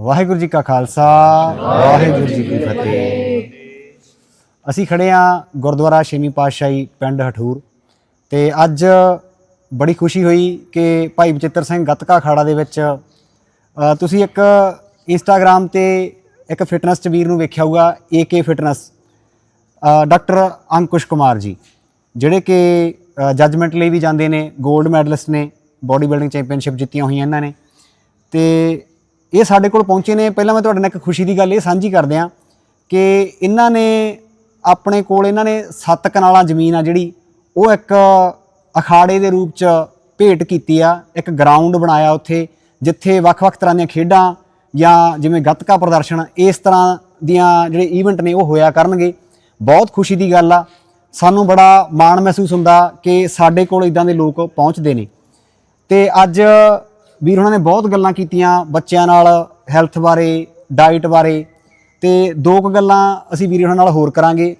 ਵਾਹਿਗੁਰੂ ਜੀ ਕਾ ਖਾਲਸਾ, ਵਾਹਿਗੁਰੂ ਜੀ ਕੀ ਫਤਿਹ। ਅਸੀਂ ਖੜੇ ਆ ਗੁਰਦੁਆਰਾ ਛੇਵੀਂ ਪਾਤਸ਼ਾਹੀ ਪਿੰਡ ਹਠੂਰ ਤੇ ਅੱਜ ਬੜੀ ਖੁਸ਼ੀ ਹੋਈ ਕਿ ਭਾਈ ਬਚਿੱਤਰ ਸਿੰਘ ਗੱਤਕਾ ਅਖਾੜਾ ਦੇ ਵਿੱਚ ਤੁਸੀਂ ਇੱਕ ਇੰਸਟਾਗ੍ਰam ਤੇ ਇੱਕ ਫਿਟਨੈਸ ਚ ਵੀਰ ਨੂੰ ਵੇਖਿਆ ਹੋਊਗਾ AK fitness doctor Ankush Kumar ji, ਜਿਹੜੇ ਕਿ ਜੱਜਮੈਂਟ ਲਈ ਵੀ ਜਾਂਦੇ ਨੇ 골ਡ ਮੈਡਲਿਸਟ ਨੇ ਬਾਡੀ ਬਿਲਡਿੰਗ ਚੈਂਪੀਅਨਸ਼ਿਪ ਜਿੱਤੀਆਂ ਹੋਈਆਂ ਇਹਨਾਂ ਨੇ ਤੇ ਇਹ ਸਾਡੇ ਕੋਲ ਪਹੁੰਚੇ ਨੇ। ਪਹਿਲਾਂ ਮੈਂ ਤੁਹਾਡੇ ਨਾਲ ਇੱਕ ਖੁਸ਼ੀ ਦੀ ਗੱਲ ਇਹ ਸਾਂਝੀ ਕਰਦੇ ਆ ਕਿ ਇਹਨਾਂ ਨੇ ਆਪਣੇ ਕੋਲ ਇਹਨਾਂ ਨੇ ਸੱਤ ਕਨਾਲਾਂ ਜ਼ਮੀਨ ਆ ਜਿਹੜੀ, ਉਹ ਇੱਕ ਅਖਾੜੇ ਦੇ ਰੂਪ ਚ ਭੇਟ ਕੀਤੀ ਆ, ਇੱਕ ਗਰਾਊਂਡ ਬਣਾਇਆ ਉੱਥੇ, ਜਿੱਥੇ ਵੱਖ-ਵੱਖ ਤਰ੍ਹਾਂ ਦੀਆਂ ਖੇਡਾਂ ਜਾਂ ਜਿਵੇਂ ਗੱਤਕਾ ਪ੍ਰਦਰਸ਼ਨ, ਇਸ ਤਰ੍ਹਾਂ ਦੀਆਂ ਜਿਹੜੇ ਈਵੈਂਟ ਨੇ ਉਹ ਹੋਇਆ ਕਰਨਗੇ। ਬਹੁਤ ਖੁਸ਼ੀ ਦੀ ਗੱਲ ਆ। ਸਾਨੂੰ ਬੜਾ ਮਾਣ ਮਹਿਸੂਸ ਹੁੰਦਾ ਕਿ ਸਾਡੇ ਕੋਲ ਇਦਾਂ ਦੇ ਲੋਕ ਪਹੁੰਚਦੇ ਨੇ। ਤੇ ਅੱਜ ਵੀਰ ਉਹਨਾਂ ਨੇ ਬਹੁਤ ਗੱਲਾਂ ਕੀਤੀਆਂ ਬੱਚਿਆਂ ਨਾਲ ਹੈਲਥ ਬਾਰੇ ਡਾਈਟ ਬਾਰੇ ਤੇ ਦੋ ਕੁ ਗੱਲਾਂ ਅਸੀਂ ਵੀਰੇ ਉਹਨਾਂ ਨਾਲ ਹੋਰ ਕਰਾਂਗੇ।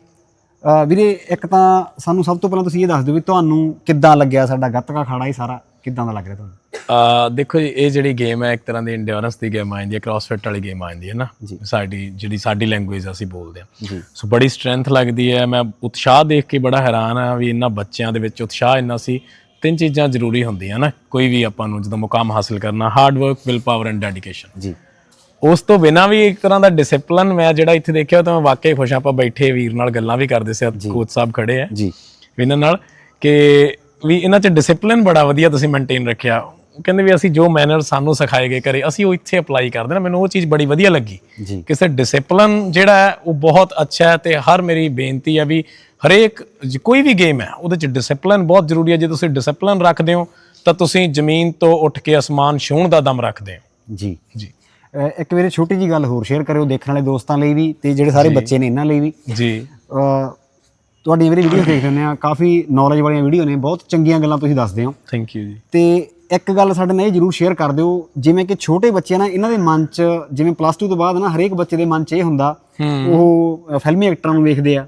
ਵੀਰੇ ਇੱਕ ਤਾਂ ਸਾਨੂੰ ਸਭ ਤੋਂ ਪਹਿਲਾਂ ਤੁਸੀਂ ਇਹ ਦੱਸ ਦਿਓ ਵੀ ਤੁਹਾਨੂੰ ਕਿੱਦਾਂ ਲੱਗਿਆ ਸਾਡਾ ਗੱਤਕਾ ਖਾੜਾ ਇਹ ਸਾਰਾ? ਕਿੱਦਾਂ ਦਾ ਲੱਗ ਰਿਹਾ ਤੁਹਾਨੂੰ? ਆ ਦੇਖੋ ਜੀ ਇਹ ਜਿਹੜੀ ਗੇਮ ਹੈ ਇੱਕ ਤਰ੍ਹਾਂ ਦੀ ਇੰਡਿਓਰੈਂਸ ਦੀ ਗੇਮ ਆ ਜਾਂਦੀ ਹੈ ਕ੍ਰਾਸਫਿਟ ਵਾਲੀ ਗੇਮ ਆ ਜਾਂਦੀ ਹੈ ਨਾ। ਸਾਡੀ ਜਿਹੜੀ ਸਾਡੀ ਲੈਂਗੁਏਜ ਅਸੀਂ ਬੋਲਦੇ ਹਾਂ। ਜੀ। ਸੋ ਬੜੀ ਸਟਰੈਂਥ ਲੱਗਦੀ ਹੈ। ਮੈਂ ਉਤਸ਼ਾਹ ਦੇਖ ਕੇ ਬੜਾ ਹੈਰਾਨ ਆ ਵੀ ਇਹਨਾਂ ਬੱਚਿਆਂ ਦੇ ਵਿੱਚ ਉਤਸ਼ਾਹ ਇੰਨਾ ਸੀ। ਤਿੰਨ ਚੀਜ਼ਾਂ ਜ਼ਰੂਰੀ ਹੁੰਦੀਆਂ ਨਾ ਕੋਈ ਵੀ ਆਪਾਂ ਨੂੰ ਜਦੋਂ ਮੁਕਾਮ ਹਾਸਲ ਕਰਨਾ hard work will power and dedication ਜੀ। ਉਸ ਤੋਂ ਬਿਨਾ ਵੀ ਇੱਕ ਤਰ੍ਹਾਂ ਦਾ ਡਿਸਪਲਿਨ ਮੈਂ ਜਿਹੜਾ ਇੱਥੇ ਦੇਖਿਆ ਤਾਂ ਮੈਂ ਵਾਕਈ ਖੁਸ਼ ਆਪਾਂ ਬੈਠੇ ਵੀਰ ਨਾਲ ਗੱਲਾਂ ਵੀ ਕਰਦੇ ਸੀ ਕੋਚ ਸਾਹਿਬ ਖੜੇ ਆ। ਜੀ। ਇਹਨਾਂ ਨਾਲ ਕਿ ਵੀ ਇਹਨਾਂ 'ਚ ਡਿਸਪਲਿਨ ਬੜਾ ਵਧੀਆ ਤੁਸੀਂ ਮੇਨਟੇਨ ਰੱਖਿਆ। ਉਹ ਕਹਿੰਦੇ ਵੀ ਅਸੀਂ ਜੋ ਮੈਨਰ ਸਾਨੂੰ ਸਿਖਾਏ ਗਏ ਘਰੇ ਅਸੀਂ ਉਹ ਇੱਥੇ ਅਪਲਾਈ ਕਰਦੇ ਨਾ ਮੈਨੂੰ ਉਹ ਚੀਜ਼ ਬੜੀ ਵਧੀਆ ਲੱਗੀ। ਕਿਸੇ ਡਿਸਪਲਿਨ ਜਿਹੜਾ ਹੈ ਉਹ ਬਹੁਤ ਅੱਛਾ ਹੈ ਤੇ ਹਰ ਮੇਰੀ ਬੇਨਤੀ ਹੈ ਵੀ ਹਰੇਕ ਕੋਈ ਵੀ ਗੇਮ ਹੈ ਉਹਦੇ 'ਚ ਡਿਸਪਲਿਨ ਬਹੁਤ ਜ਼ਰੂਰੀ ਹੈ। ਜੇ ਤੁਸੀਂ ਡਿਸਪਲਿਨ ਰੱਖਦੇ ਹੋ ਤਾਂ ਤੁਸੀਂ ਜ਼ਮੀਨ ਤੋਂ ਉੱਠ ਕੇ ਅਸਮਾਨ ਛੂਹਣ ਦਾ ਦਮ ਰੱਖਦੇ ਹੋ। ਜੀ। ਜੀ। ਇੱਕ ਵੀਰੇ ਛੋਟੀ ਜੀ ਗੱਲ ਹੋਰ ਸ਼ੇਅਰ ਕਰਿਓ ਦੇਖਣ ਵਾਲੇ ਦੋਸਤਾਂ ਲਈ ਵੀ ਤੇ ਜਿਹੜੇ ਸਾਰੇ ਬੱਚੇ ਨੇ ਇਹਨਾਂ ਲਈ ਵੀ। ਜੀ। ਅ, ਤੁਹਾਡੀਆਂ ਵੀਰੇ ਵੀਡੀਓ ਦੇਖਦੇ ਹੁੰਦੇ ਆ ਕਾਫੀ ਨੌਲੇਜ ਵਾਲੀਆਂ ਵੀਡੀਓ ਨੇ ਬਹੁਤ ਚੰਗੀਆਂ ਗੱਲਾਂ ਤੁਸੀਂ ਦੱਸਦੇ ਹੋ। ਥੈਂਕ ਯੂ ਜੀ। ਤੇ ਇੱਕ ਗੱਲ ਸਾਡੇ ਨਾਲ ਇਹ ਜਰੂਰ ਸ਼ੇਅਰ ਕਰ ਦਿਓ ਜਿਵੇਂ ਕਿ ਛੋਟੇ ਬੱਚੇ ਨਾ ਇਹਨਾਂ ਦੇ ਮਨ 'ਚ ਜਿਵੇਂ ਪਲੱਸ 2 ਤੋਂ ਬਾਅਦ ਨਾ ਹਰੇਕ ਬੱਚੇ ਦੇ ਮਨ 'ਚ ਇਹ ਹੁੰਦਾ ਉਹ ਫਿਲਮੀ ਐਕਟਰਾਂ ਨੂੰ ਵੇਖਦੇ ਆ।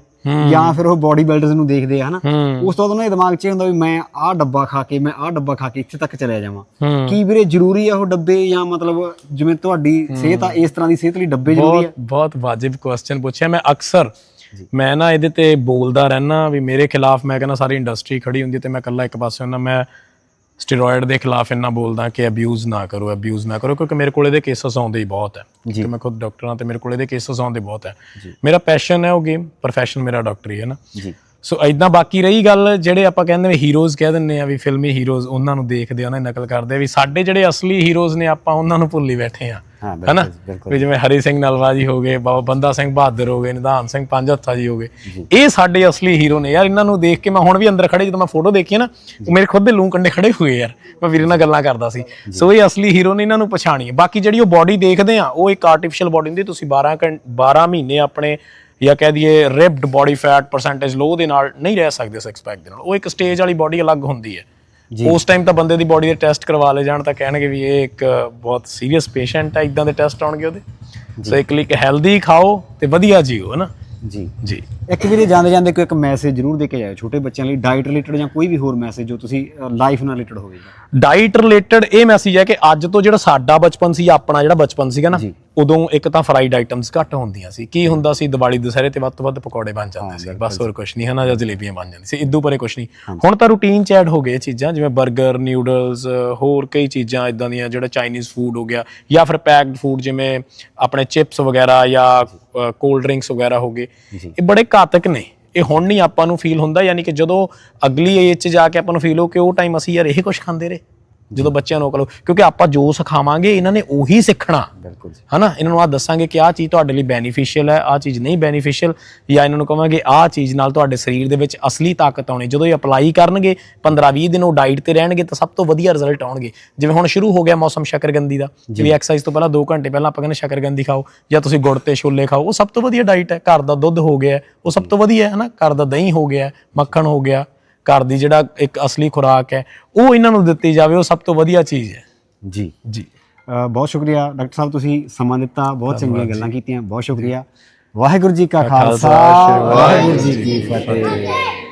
ਜਾਂ ਫਿਰ ਉਹ ਬਾਡੀ ਬਿਲਡਰਸ ਨੂੰ ਦੇਖਦੇ ਆ ਹਨਾ? ਉਸ ਤੋਂ ਬਾਅਦ ਉਹਨਾਂ ਦੇ ਦਿਮਾਗ 'ਚ ਇਹ ਹੁੰਦਾ ਵੀ ਮੈਂ ਆਹ ਡੱਬਾ ਖਾ ਕੇ ਮੈਂ ਆਹ ਡੱਬਾ ਖਾ ਕੇ ਇੱਥੇ ਤੱਕ ਚਲਿਆ ਜਾਵਾਂ। ਕੀ ਵੀਰੇ ਜ਼ਰੂਰੀ ਆ ਉਹ ਡੱਬੇ ਜਾਂ ਮਤਲਬ ਜਿਵੇਂ ਤੁਹਾਡੀ ਸਿਹਤ ਆ ਇਸ ਤਰ੍ਹਾਂ ਦੀ ਸਿਹਤ ਲਈ ਡੱਬੇ ਜ਼ਰੂਰੀ ਆ? ਬਹੁਤ ਬਹੁਤ ਵਾਜਿਬ ਕੁਐਸਚਨ ਪੁੱਛਿਆ। ਮੈਂ ਅਕਸਰ ਮੈਂ ਨਾ ਇਹਦੇ ਤੇ ਬੋਲਦਾ ਰਹਿਣਾ ਵੀ ਮੇਰੇ ਖਿਲਾਫ ਮੈਂ ਕਹਿੰਦਾ ਸਾਰੀ ਇੰਡਸਟਰੀ ਖੜੀ ਹੁੰਦੀ ਤੇ ਮੈਂ ਇਕੱਲਾ ਇੱਕ ਪਾਸੇ ਹੁੰਦਾ ਮੈਂ ਸਟੀਰੋਇਡ ਦੇ ਖਿਲਾਫ ਇੰਨਾ ਬੋਲਦਾ ਕਿ ਅਬਿਊਜ਼ ਨਾ ਕਰੋ ਅਬਿਊਜ਼ ਨਾ ਕਰੋ ਕਿਉਂਕਿ ਮੇਰੇ ਕੋਲ ਇਹਦੇ ਕੇਸਸ ਆਉਂਦੇ ਹੀ ਬਹੁਤ ਹੈ। ਕਿ ਮੈਂ ਖੁਦ ਡਾਕਟਰ ਹਾਂ ਤੇ ਮੇਰੇ ਕੋਲ ਇਹਦੇ ਕੇਸਸ ਆਉਂਦੇ ਬਹੁਤ ਹੈ। ਮੇਰਾ ਪੈਸ਼ਨ ਹੈ ਉਹ ਗੇਮ ਪ੍ਰੋਫੈਸ਼ਨ ਮੇਰਾ ਡਾਕਟਰੀ ਹੈ ਨਾ। ਜੀ। ਸੋ ਐਦਾਂ ਬਾਕੀ ਰਹੀ ਗੱਲ ਜਿਹੜੇ ਆਪਾਂ ਕਹਿੰਦੇ ਵੀ ਹੀਰੋਜ਼ ਕਹਿ ਦਿੰਨੇ ਆ ਵੀ ਫਿਲਮੀ ਹੀਰੋਜ਼ ਉਹਨਾਂ ਨੂੰ ਦੇਖਦੇ ਆ ਉਹਨਾਂ ਦੀ ਨਕਲ ਕਰਦੇ ਆ ਵੀ ਸਾਡੇ ਜਿਹੜੇ ਅਸਲੀ ਹੀਰੋਜ਼ ਨੇ ਆਪਾਂ ਉਹਨਾਂ ਨੂੰ ਭੁੱਲ ਬੈਠੇ ਆ ਹੈਨਾ? ਵੀ ਜਿਵੇਂ ਹਰੀ ਸਿੰਘ ਨਲਵਾ ਜੀ ਹੋ ਗਏ ਬਾਬਾ ਬੰਦਾ ਸਿੰਘ ਬਹਾਦਰ ਹੋ ਗਏ ਨਿਧਾਨ ਸਿੰਘ ਪੰਜ ਹੱਥਾ ਜੀ ਹੋ ਗਏ। ਇਹ ਸਾਡੇ ਅਸਲੀ ਹੀਰੋ ਨੇ ਯਾਰ ਇਹਨਾਂ ਨੂੰ ਦੇਖ ਕੇ ਮੈਂ ਹੁਣ ਵੀ ਅੰਦਰ ਖੜੇ ਜਦੋਂ ਮੈਂ ਫੋਟੋ ਦੇਖੀ ਨਾ ਮੇਰੇ ਖੁਦ ਦੇ ਲੂੰ ਕੰਡੇ ਖੜੇ ਹੋਏ ਯਾਰ ਮੈਂ ਵੀਰੇ ਨਾਲ ਗੱਲਾਂ ਕਰਦਾ ਸੀ। ਸੋ ਇਹ ਅਸਲੀ ਹੀਰੋ ਨੇ ਇਹਨਾਂ ਨੂੰ ਪਛਾਣੀਏ ਬਾਕੀ ਜਿਹੜੀ ਉਹ ਬਾਡੀ ਦੇਖਦੇ ਆ ਉਹ ਇੱਕ ਆਰਟੀਫੀਸ਼ੀਅਲ ਬਾਡੀ ਹੁੰਦੀ ਤੁਸੀਂ 12 ਘੰ 12 ਮਹੀਨੇ ਆਪਣੇ ਜਾਂ ਕਹਿ ਦਈਏ ripped body fat percentage low ਦੇ ਨਾਲ ਨਹੀਂ ਰਹਿ ਸਕਦੇ ਸਿਕਸ ਪੈਕ ਦੇ ਨਾਲ। ਉਹ ਇੱਕ ਸਟੇਜ ਵਾਲੀ ਬਾਡੀ ਅਲੱਗ ਹੁੰਦੀ ਹੈ। ਉਸ ਟਾਈਮ ਤਾਂ ਬੰਦੇ ਦੀ ਬਾਡੀ ਦੇ ਟੈਸਟ ਕਰਵਾ ਲਏ ਜਾਣ ਤਾਂ ਕਹਿਣਗੇ ਵੀ ਇਹ ਇੱਕ ਬਹੁਤ ਸੀਰੀਅਸ ਪੇਸ਼ੈਂਟ ਹੈ ਇਦਾਂ ਦੇ ਟੈਸਟ ਆਉਣਗੇ ਉਹਦੇ। ਸੋ ਇੱਕ ਲਈ ਹੈਲਦੀ ਖਾਓ ਤੇ ਵਧੀਆ ਜੀਓ ਹਨਾ ਜੀ। ਜੀ। ਇੱਕ ਵੀਰੇ ਜਾਂਦੇ ਜਾਂਦੇ ਕੋਈ ਇੱਕ ਮੈਸੇਜ ਜ਼ਰੂਰ ਦੇ ਕੇ ਜਾਇਓ ਛੋਟੇ ਬੱਚਿਆਂ ਲਈ ਡਾਈਟ ਰਿਲੇਟਡ ਜਾਂ ਕੋਈ ਵੀ ਹੋਰ ਮੈਸੇਜ ਜੋ ਤੁਸੀਂ ਲਾਈਫ ਨਾਲ ਰਿਲੇਟਡ ਹੋਵੇ। ਡਾਈਟ ਰਿਲੇਟਡ ਇਹ ਮੈਸੇਜ ਹੈ ਕਿ ਅੱਜ ਤੋਂ ਜਿਹੜਾ ਸਾਡਾ ਬਚਪਨ ਸੀ ਆਪਣਾ ਜਿਹੜਾ ਬਚਪਨ ਸੀਗਾ ਨਾ ਉਦੋਂ ਇੱਕ ਤਾਂ ਫਰਾਈਡ ਆਈਟਮਸ ਘੱਟ ਹੁੰਦੀਆਂ ਸੀ। ਕੀ ਹੁੰਦਾ ਸੀ ਦੀਵਾਲੀ ਦੁਸਹਿਰੇ ਤੇ ਵੱਧ ਤੋਂ ਵੱਧ ਪਕੌੜੇ ਬਣ ਜਾਂਦੇ ਸੀ। ਬਸ ਹੋਰ ਕੁਝ ਨਹੀਂ ਹਨਾ ਜਾਂ ਜਲੇਬੀਆਂ ਬਣ ਜਾਂਦੀ ਸੀ। ਇਦੋਂ ਪਰੇ ਕੁਝ ਨਹੀਂ। ਹੁਣ ਤਾਂ ਰੂਟੀਨ ਚ ਐਡ ਹੋ ਗਏ ਚੀਜ਼ਾਂ ਜਿਵੇਂ 버ਗਰ ਨਿਊਡਲਸ ਹੋਰ ਕਈ ਚੀਜ਼ਾਂ ਇਦਾਂ ਦੀਆਂ ਜਿਹੜਾ ਚਾਈਨੀਜ਼ ਫੂਡ ਹੋ ਗਿਆ ਜਾਂ ਫਿਰ ਪੈਕਡ ਫੂਡ ਜਿਵੇਂ ਆਪਣੇ ਚਿਪਸ ਵਗੈਰਾ ਜਾਂ ਕੋਲਡ ਡਰਿੰਕਸ ਵਗੈਰਾ ਹੋ ਗਏ। ਇਹ ਬੜੇ ਘਾਤਕ ਨੇ। ਇਹ ਹੁਣ ਨਹੀਂ ਆਪਾਂ ਨੂੰ ਫੀਲ ਹੁੰਦਾ ਯਾਨੀ ਕਿ ਜਦੋਂ ਅਗਲੀ ਏਜ 'ਚ ਜਾ ਕੇ ਆਪਾਂ ਨੂੰ ਫੀਲ ਹੋ ਕਿ ਉਹ ਟਾਈਮ ਅਸੀਂ ਯਾਰ ਇਹ ਕੁਝ ਖਾਂਦੇ ਰਹੇ। ਜਦੋਂ ਬੱਚਿਆਂ ਨੂੰ ਅਕਲ ਕਿਉਂਕਿ ਆਪਾਂ ਜੋ ਸਿਖਾਵਾਂਗੇ ਇਹਨਾਂ ਨੇ ਉਹੀ ਸਿੱਖਣਾ। ਬਿਲਕੁਲ ਹਨਾ? ਇਹਨਾਂ ਨੂੰ ਆ ਦੱਸਾਂਗੇ ਕਿ ਆਹ ਚੀਜ਼ ਤੁਹਾਡੇ ਲਈ ਬੈਨੀਫੀਸ਼ੀਅਲ ਹੈ ਆਹ ਚੀਜ਼ ਨਹੀਂ ਬੈਨੀਫੀਸ਼ੀਅਲ ਜਾਂ ਇਹਨਾਂ ਨੂੰ ਕਹਾਂਗੇ ਆਹ ਚੀਜ਼ ਨਾਲ ਤੁਹਾਡੇ ਸਰੀਰ ਦੇ ਵਿੱਚ ਅਸਲੀ ਤਾਕਤ ਆਉਣੀ। ਜਦੋਂ ਇਹ ਅਪਲਾਈ ਕਰਨਗੇ 15-20 ਦਿਨ ਉਹ ਡਾਈਟ ਤੇ ਰਹਿਣਗੇ ਤਾਂ ਸਭ ਤੋਂ ਵਧੀਆ ਰਿਜ਼ਲਟ ਆਉਣਗੇ। ਜਿਵੇਂ ਹੁਣ ਸ਼ੁਰੂ ਹੋ ਗਿਆ ਮੌਸਮ ਸ਼ਕਰਗੰਦੀ ਦਾ ਜਿਵੇਂ ਐਕਸਰਸਾਈਜ਼ ਤੋਂ ਪਹਿਲਾਂ 2 ਘੰਟੇ ਪਹਿਲਾਂ ਆਪਾਂ ਕਹਿੰਦੇ ਸ਼ਕਰਗੰਦੀ ਖਾਓ ਜਾਂ ਤੁਸੀਂ ਗੁੜ ਤੇ ਛੋਲੇ ਖਾਓ ਉਹ ਸਭ ਤੋਂ ਵਧੀਆ ਡਾਈਟ ਹੈ। ਘਰ ਦਾ ਦੁੱਧ ਹੋ ਗਿਆ ਉਹ ਸਭ ਤੋਂ ਵਧੀਆ ਹੈ ਹਨਾ? ਘਰ ਦਾ ਦਹੀਂ ਹੋ ਗਿਆ ਮੱਖਣ ਹੋ ਗਿਆ ਘਰ ਦੀ ਜਿਹੜਾ ਇੱਕ ਅਸਲੀ ਖੁਰਾਕ ਹੈ ਉਹ ਇਹਨਾਂ ਨੂੰ ਦਿੱਤੀ ਜਾਵੇ ਉਹ ਸਭ ਤੋਂ ਵਧੀਆ ਚੀਜ਼ ਹੈ। ਜੀ। ਜੀ। ਬਹੁਤ ਸ਼ੁਕਰੀਆ। ਡਾਕਟਰ ਸਾਹਿਬ ਤੁਸੀਂ ਸਮਾਂ ਦਿੱਤਾ ਬਹੁਤ ਚੰਗੀਆਂ ਗੱਲਾਂ ਕੀਤੀਆਂ ਬਹੁਤ ਸ਼ੁਕਰੀਆ। ਵਾਹਿਗੁਰੂ ਜੀ ਕਾ ਖਾਲਸਾ ਵਾਹਿਗੁਰੂ ਜੀ ਕੀ ਫਤਿਹ।